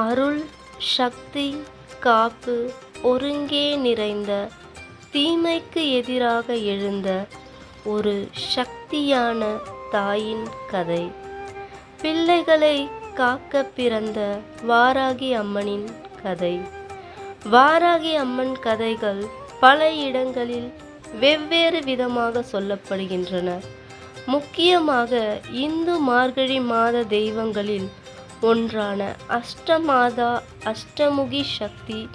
அருள் சக்தி காப்பு ஒருங்கே நிறைந்த தீமைக்கு எதிராக எழுந்த ஒரு சக்தியான தாயின் கதை. பிள்ளைகளை காக்க பிறந்த வாராகி அம்மனின் கதை. வாராகி அம்மன் கதைகள் பல இடங்களில் வெவ்வேறு விதமாக சொல்லப்படுகின்றன. முக்கியமாக இந்து மார்கழி மாத தெய்வங்களில் ஒன்றான அஷ்டமாதா அஷ்டமுகி சக்தி.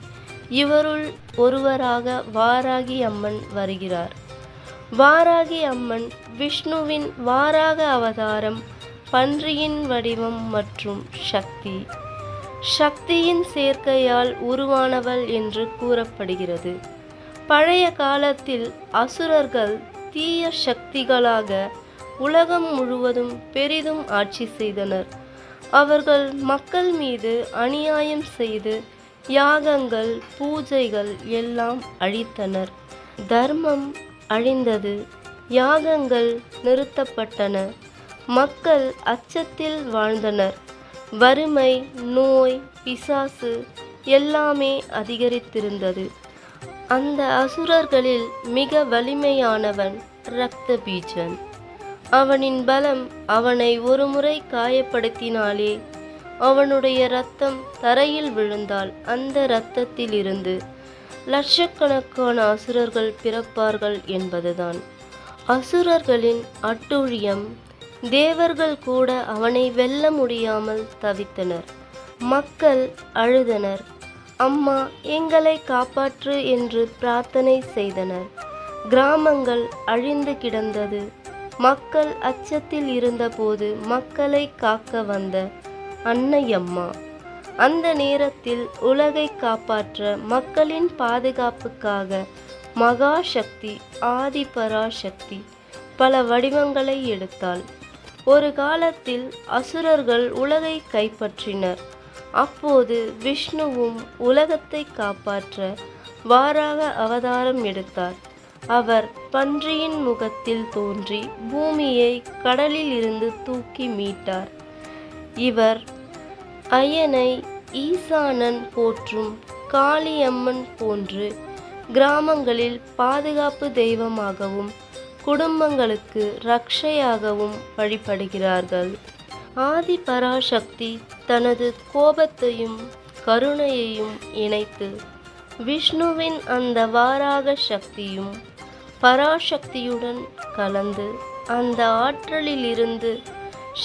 இவருள் ஒருவராக வாராகி அம்மன் வருகிறார். வாராகி அம்மன் விஷ்ணுவின் வாராக அவதாரம் பன்றியின் வடிவம் மற்றும் சக்தி. சக்தியின் சேர்க்கையால் உருவானவள் என்று கூறப்படுகிறது. பழைய காலத்தில் அசுரர்கள் தீய சக்திகளாக உலகம் முழுவதும் பெரிதும் ஆட்சி செய்தனர். அவர்கள் மக்கள் மீது அநியாயம் செய்து யாகங்கள் பூஜைகள் எல்லாம் அழித்தனர். தர்மம் அழிந்தது. யாகங்கள் நிறுத்தப்பட்டன. மக்கள் அச்சத்தில் வாழ்ந்தனர். வறுமை நோய் பிசாசு எல்லாமே அதிகரித்திருந்தது. அந்த அசுரர்களில் மிக வலிமையானவன் இரத்த பீஜன் அவனின் பலம் அவனை ஒருமுறை காயப்படுத்தினாலே அவனுடைய இரத்தம் தரையில் விழுந்தால் அந்த இரத்தத்திலிருந்து லட்சக்கணக்கான அசுரர்கள் பிறப்பார்கள் என்பதுதான். அசுரர்களின் அட்டூழியம் தேவர்கள் கூட அவனை வெல்ல முடியாமல் தவித்தனர். மக்கள் அழுதனர். அம்மா எங்களை காப்பாற்று என்று பிரார்த்தனை செய்தனர். கிராமங்கள் அழிந்து கிடந்தது. மக்கள் அச்சத்தில் இருந்தபோது மக்களை காக்க வந்த அன்னையம்மா. அந்த நேரத்தில் உலகை காப்பாற்ற மக்களின் பாதுகாப்புக்காக மகா சக்தி ஆதி பராசக்தி பல வடிவங்களை எடுத்தாள். ஒரு காலத்தில் அசுரர்கள் உலகை கைப்பற்றினர். அப்போது விஷ்ணுவும் உலகத்தை காப்பாற்ற வாராக அவதாரம் எடுத்தார். அவர் பன்றியின் முகத்தில் தோன்றி பூமியை கடலில் இருந்து தூக்கி மீட்டார். இவர் அயனை ஈசானன் போற்றும் காளியம்மன் போன்று கிராமங்களில் பாதுகாப்பு தெய்வமாகவும் குடும்பங்களுக்கு ரக்ஷையாகவும் வழிபடுகிறார்கள். ஆதி பராசக்தி தனது கோபத்தையும் கருணையையும் இணைத்து விஷ்ணுவின் அந்த வாராக சக்தியும் பராசக்தியுடன் கலந்து அந்த ஆற்றலிலிருந்து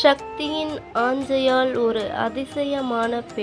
சக்தியின் ஆஞ்சையால் ஒரு அதிசயமான பெண்